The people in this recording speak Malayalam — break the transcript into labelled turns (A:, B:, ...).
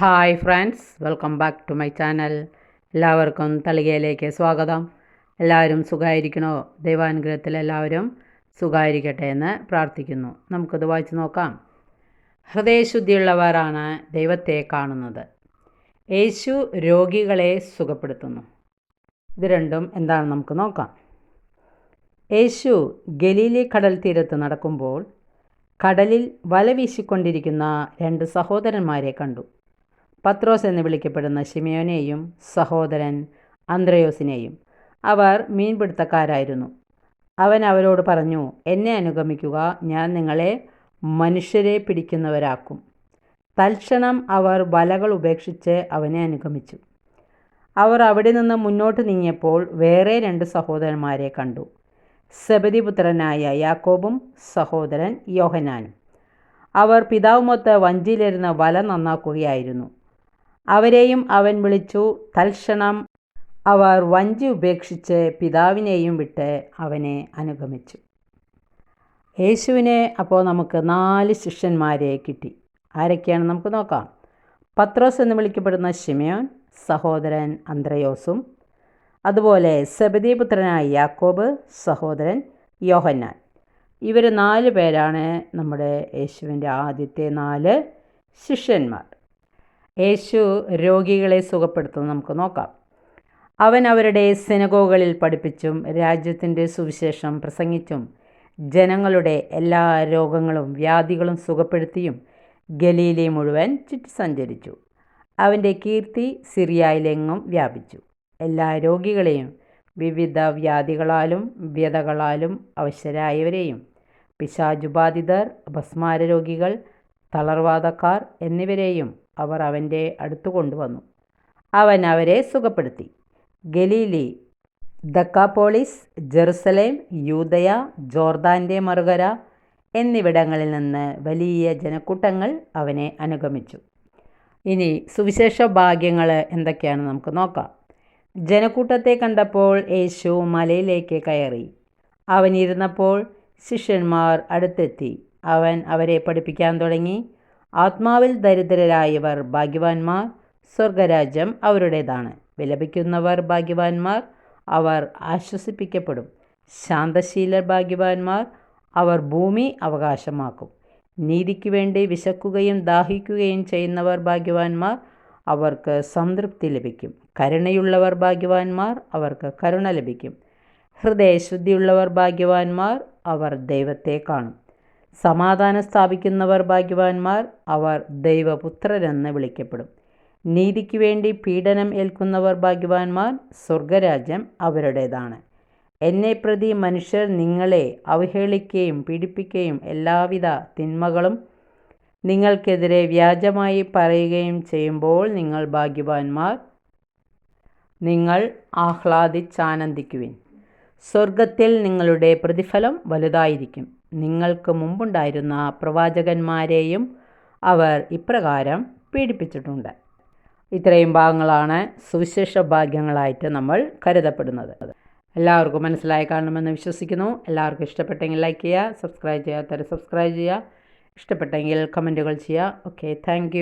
A: Hi friends welcome back to my channel. എല്ലാവർക്കും തളികയിലേക്ക് സ്വാഗതം. എല്ലാവരും സുഖമായിരിക്കണോ ദൈവാനുഗ്രഹത്തിൽ എല്ലാവരും സുഖമായിരിക്കട്ടെ എന്ന് പ്രാർത്ഥിക്കുന്നു. നമുക്കത് വായിച്ചു നോക്കാം. ഹൃദയശുദ്ധിയുള്ളവരാണ് ദൈവത്തെ കാണുന്നത്. യേശു രോഗികളെ സുഖപ്പെടുത്തുന്നു. ഇത് രണ്ടും എന്താണ് നമുക്ക് നോക്കാം. യേശു ഗലീലി കടൽ തീരത്ത് നടക്കുമ്പോൾ കടലിൽ വല വീശിക്കൊണ്ടിരിക്കുന്ന രണ്ട് സഹോദരന്മാരെ കണ്ടു. പത്രോസ് എന്ന് വിളിക്കപ്പെടുന്ന ഷിമിയോനെയും സഹോദരൻ അന്ത്രയോസിനെയും. അവർ മീൻപിടുത്തക്കാരായിരുന്നു. അവൻ അവരോട് പറഞ്ഞു എന്നെ അനുഗമിക്കുക ഞാൻ നിങ്ങളെ മനുഷ്യരെ പിടിക്കുന്നവരാക്കും. തൽക്ഷണം അവർ വലകൾ ഉപേക്ഷിച്ച് അവനെ അനുഗമിച്ചു. അവർ അവിടെ നിന്ന് മുന്നോട്ട് നീങ്ങിയപ്പോൾ വേറെ രണ്ട് സഹോദരന്മാരെ കണ്ടു. സബദിപുത്രനായ യാക്കോബും സഹോദരൻ യോഹനാനും. അവർ പിതാവുമൊത്ത് വഞ്ചിയിലിരുന്ന് വല നന്നാക്കുകയായിരുന്നു. അവരെയും അവൻ വിളിച്ചു തൽക്ഷണം അവർ വഞ്ചി ഉപേക്ഷിച്ച് പിതാവിനെയും വിട്ട് അവനെ അനുഗമിച്ചു. യേശുവിനെ അപ്പോൾ നമുക്ക് നാല് ശിഷ്യന്മാരെ കിട്ടി. ആരൊക്കെയാണ് നമുക്ക് നോക്കാം. പത്രോസ് എന്ന് വിളിക്കപ്പെടുന്ന ഷിമയോൻ സഹോദരൻ അന്ത്രയോസും അതുപോലെ സബദീപുത്രനായ യാക്കോബ് സഹോദരൻ യോഹന്നാൻ. ഇവർ നാല് പേരാണ് നമ്മുടെ യേശുവിന്റെ ആദ്യത്തെ നാല് ശിഷ്യന്മാർ. യേശു രോഗികളെ സുഖപ്പെടുത്തുന്നത് നമുക്ക് നോക്കാം. അവൻ അവരുടെ സിനഗോകളിൽ പഠിപ്പിച്ചും രാജ്യത്തിന്റെ സുവിശേഷം പ്രസംഗിച്ചും ജനങ്ങളുടെ എല്ലാ രോഗങ്ങളും വ്യാധികളും സുഖപ്പെടുത്തിയും ഗലീലി മുഴുവൻ ചുറ്റി സഞ്ചരിച്ചു അവന്റെ കീർത്തി സിറിയയിലെങ്ങും വ്യാപിച്ചു. എല്ലാ രോഗികളെയും വിവിധ വ്യാധികളാലും വ്യതകളാലും അവശരായവരെയും പിശാചുബാധിതർ അപസ്മാര രോഗികൾ തളർവാദക്കാർ എന്നിവരെയും അവർ അവന്റെ അടുത്ത് കൊണ്ടുവന്നു. അവൻ അവരെ സുഖപ്പെടുത്തി. ഗലീലി ദക്കാപോളിസ് ജെറുസലേം യൂതയ ജോർദാന്റെ മറുകര എന്നിവിടങ്ങളിൽ നിന്ന് വലിയ ജനക്കൂട്ടങ്ങൾ അവനെ അനുഗമിച്ചു. ഇനി സുവിശേഷ ഭാഗ്യങ്ങൾ എന്തൊക്കെയാണ് നമുക്ക് നോക്കാം. ജനക്കൂട്ടത്തെ കണ്ടപ്പോൾ യേശു മലയിലേക്ക് കയറി. അവനിരുന്നപ്പോൾ ശിഷ്യന്മാർ അടുത്തെത്തി. അവൻ അവരെ പഠിപ്പിക്കാൻ തുടങ്ങി. ആത്മാവിൽ ദരിദ്രരായവർ ഭാഗ്യവാന്മാർ സ്വർഗരാജ്യം അവരുടേതാണ്. വിലപിക്കുന്നവർ ഭാഗ്യവാന്മാർ അവർ ആശ്വസിപ്പിക്കപ്പെടും. ശാന്തശീലർ ഭാഗ്യവാന്മാർ അവർ ഭൂമി അവകാശമാക്കും. നീതിക്ക് വേണ്ടി വിശക്കുകയും ദാഹിക്കുകയും ചെയ്യുന്നവർ ഭാഗ്യവാന്മാർ അവർക്ക് സംതൃപ്തി ലഭിക്കും. കരുണയുള്ളവർ ഭാഗ്യവാന്മാർ അവർക്ക് കരുണ ലഭിക്കും. ഹൃദയശുദ്ധിയുള്ളവർ ഭാഗ്യവാന്മാർ അവർ ദൈവത്തെ കാണും. സമാധാനം സ്ഥാപിക്കുന്നവർ ഭാഗ്യവാന്മാർ അവർ ദൈവപുത്രരെന്ന് വിളിക്കപ്പെടും. നീതിക്ക് വേണ്ടി പീഡനം ഏൽക്കുന്നവർ ഭാഗ്യവാന്മാർ സ്വർഗരാജ്യം അവരുടേതാണ്. എന്നെ പ്രതി മനുഷ്യർ നിങ്ങളെ അവഹേളിക്കുകയും പീഡിപ്പിക്കുകയും എല്ലാവിധ തിന്മകളും നിങ്ങൾക്കെതിരെ വ്യാജമായി പറയുകയും ചെയ്യുമ്പോൾ നിങ്ങൾ ഭാഗ്യവാന്മാർ നിങ്ങൾ ആഹ്ലാദിച്ചാനന്ദിക്കുവിൻ. സ്വർഗത്തിൽ നിങ്ങളുടെ പ്രതിഫലം വലുതായിരിക്കും. നിങ്ങൾക്ക് മുമ്പുണ്ടായിരുന്ന പ്രവാചകന്മാരെയും അവർ ഇപ്രകാരം പീഡിപ്പിച്ചിട്ടുണ്ട്. ഇത്രയും ഭാഗങ്ങളാണ് സുവിശേഷ ഭാഗ്യങ്ങളായിട്ട് നമ്മൾ കരുതപ്പെടുന്നത്. എല്ലാവർക്കും മനസ്സിലായി കാണുമെന്ന് വിശ്വസിക്കുന്നു. എല്ലാവർക്കും ഇഷ്ടപ്പെട്ടെങ്കിൽ ലൈക്ക് ചെയ്യുക സബ്സ്ക്രൈബ് ചെയ്യാത്തവർ സബ്സ്ക്രൈബ് ചെയ്യുക. ഇഷ്ടപ്പെട്ടെങ്കിൽ കമന്റുകൾ ചെയ്യുക. Okay thank